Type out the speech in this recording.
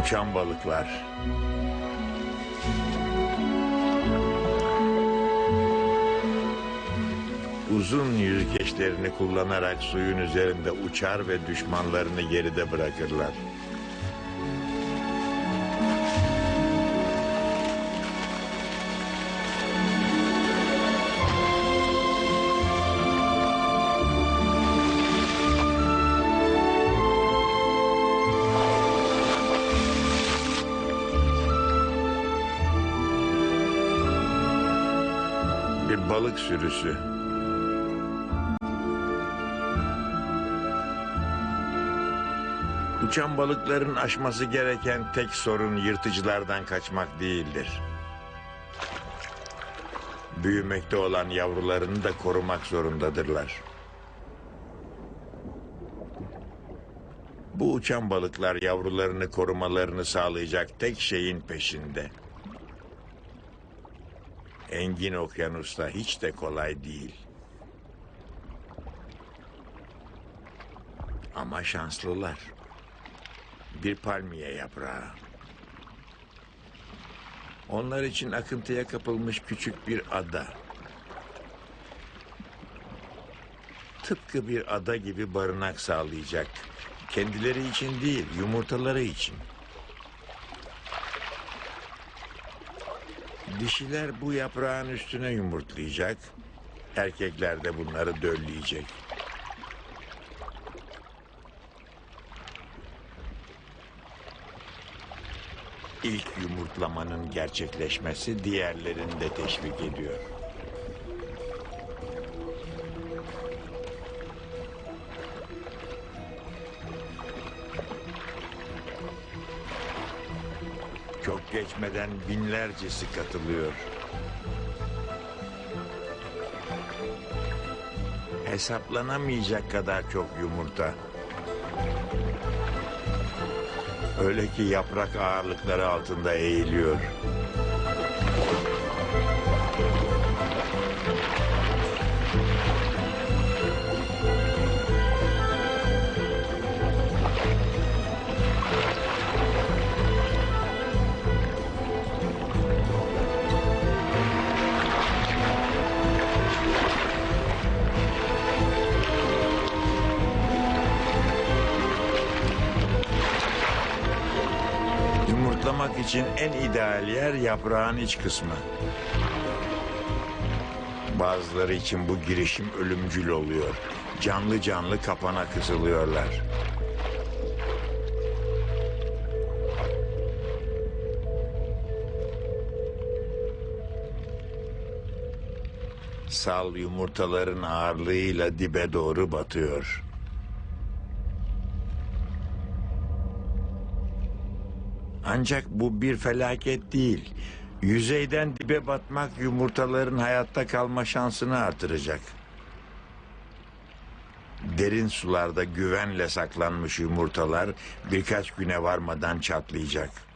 Uçan balıklar. Uzun yüzgeçlerini kullanarak suyun üzerinde uçar ve düşmanlarını geride bırakırlar. Balık sürüsü. Uçan balıkların aşması gereken tek sorun yırtıcılardan kaçmak değildir. Büyümekte olan yavrularını da korumak zorundadırlar. Bu uçan balıklar yavrularını korumalarını sağlayacak tek şeyin peşinde. Engin okyanusta hiç de kolay değil. Ama şanslılar. Bir palmiye yaprağı. Onlar için akıntıya kapılmış küçük bir ada. Tıpkı bir ada gibi barınak sağlayacak. Kendileri için değil, yumurtaları için. Dişiler bu yaprağın üstüne yumurtlayacak. Erkekler de bunları dölleyecek. İlk yumurtlamanın gerçekleşmesi diğerlerini de teşvik ediyor. Çok geçmeden binlercesi katılıyor. Hesaplanamayacak kadar çok yumurta. Öyle ki yaprak ağırlıkları altında eğiliyor. Yumurtlamak için en ideal yer yaprağın iç kısmı. Bazıları için bu girişim ölümcül oluyor. Canlı canlı kapana kısılıyorlar. Sal yumurtaların ağırlığıyla dibe doğru batıyor. Ancak bu bir felaket değil. Yüzeyden dibe batmak yumurtaların hayatta kalma şansını artıracak. Derin sularda güvenle saklanmış yumurtalar birkaç güne varmadan çatlayacak.